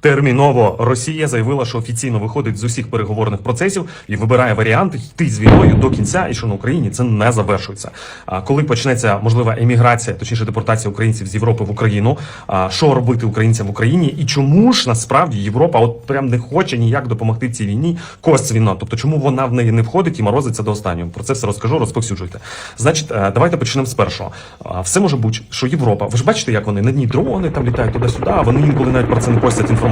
Терміново Росія заявила, що офіційно виходить з усіх переговорних процесів і вибирає варіант йти з війною до кінця, і що на Україні це не завершується. А коли почнеться можлива еміграція, точніше депортація українців з Європи в Україну, а що робити українцям в Україні, і чому ж насправді Європа от прям не хоче ніяк допомогти цій війні косвіно? Тобто, чому вона в неї не входить і морозиться до останнього? Про це все розкажу, розповсюджуйте. Значить, е, давайте почнемо з першого. Все може бути, що Європа, ви ж бачите, як вони на дні дрони там літають туди-сюди, вони інколи навіть про це не постять інформацію.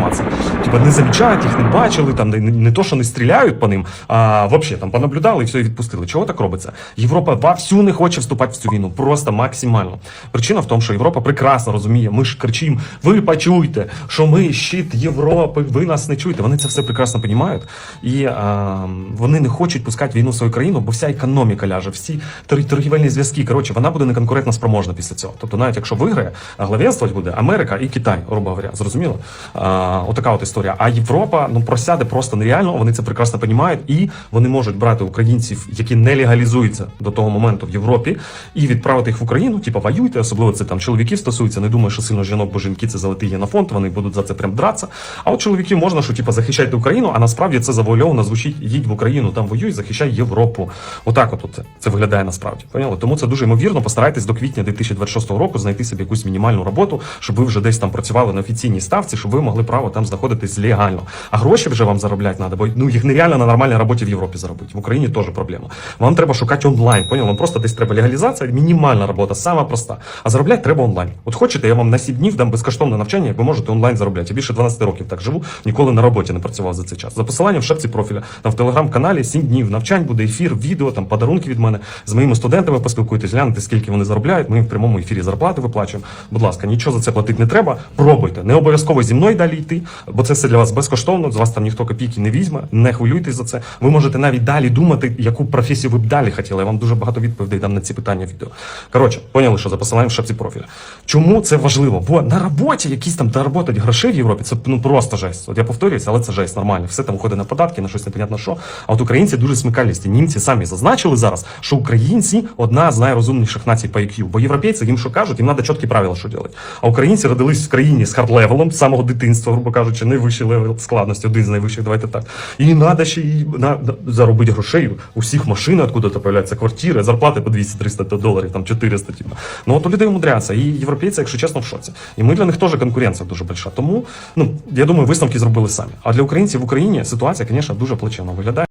Типа не замічають їх, не бачили, там не, не то, що не стріляють по ним, а взагалі там понаблюдали і все і відпустили. Чого так робиться? Європа вовсю не хоче вступати в цю війну, просто максимально. Причина в тому, що Європа прекрасно розуміє. Ми ж кричимо: ви почуйте, що ми щит Європи, ви нас не чуєте. Вони це все прекрасно розуміють. І а, вони не хочуть пускати війну в свою країну, бо вся економіка ляже, всі тор- торгівельні зв'язки. Коротше, вона буде неконкурентно спроможна після цього. Тобто, навіть якщо виграє, главенствувати буде Америка і Китай, грубо говоря, зрозуміло? А, отака от історія. А Європа ну просяде просто нереально. Вони це прекрасно розуміють, і вони можуть брати українців, які не легалізуються до того моменту в Європі, і відправити їх в Україну. Типу, воюйте, особливо це там чоловіків стосується. Не думаю, що сильно жінок, бо жінки це золотий генофонд, Вони будуть за це прям дратися. А от чоловіків можна, що типу, захищайте Україну, а насправді це завуальовано звучить їдь в Україну, там воюй, захищай Європу. Отак, от це, це виглядає насправді. Поняли? Тому це дуже ймовірно. Постарайтесь до квітня 2026 року знайти собі якусь мінімальну роботу, щоб ви вже десь там працювали на офіційній ставці, щоб ви могли право там знаходитись легально. А гроші вже вам заробляти треба, бо ну їх нереально на нормальній роботі в Європі заробити. В Україні теж проблема. Вам треба шукати онлайн. Поняли? Вам просто десь треба легалізація, мінімальна робота, сама проста. А заробляти треба онлайн. От хочете, я вам на 7 днів дам безкоштовне навчання, ви можете онлайн заробляти. Я більше 12 років так живу, ніколи на роботі не працював за цей час. За посиланням в шапці профіля там в телеграм-каналі 7 днів навчань буде ефір, відео, там подарунки від мене. З моїми студентами поспілкуйтесь, гляньте, скільки вони заробляють. Ми в прямому ефірі зарплати виплачуємо. Будь ласка, нічого за це платити не треба. Пробуйте. Не обов'язково зі мною далі йти, бо це все для вас безкоштовно. З вас там ніхто копійки не візьме. Не хвилюйтесь за це. Ви можете навіть далі думати, яку професію ви б далі хотіли. Я вам дуже багато відповідей дам на ці питання в відео. Коротше, поняли, що за посиланням в шапці профіля. Чому це важливо? Бо на роботі якісь там доработать грошей в Європі, це ну просто жесть. От я повторююся, але це жесть нормально. Все там уходить на податки, на щось непонятно що. А от українці дуже смикалісті. Німці самі зазначили зараз, що українці одна з найрозумніших націй по IQ. Бо європейці їм що кажуть, їм треба чіткі правила, що робити. А українці родились в країні з хард-левелом, з самого дитинства, грубо кажучи, найвищий левел складності, один з найвищих, давайте так. І треба ще й на, заробити грошей. У всіх машини откуда-то появляються квартири, зарплати по 200-300 доларів, там 400, типу. Ну от у людей умудряться. І європейці, якщо чесно, в шоці. І ми для них теж конкуренція дуже большая. Тому, ну, я думаю, висновки зробили самі. А для українців в Україні ситуація, звісно, дуже плачевно виглядає.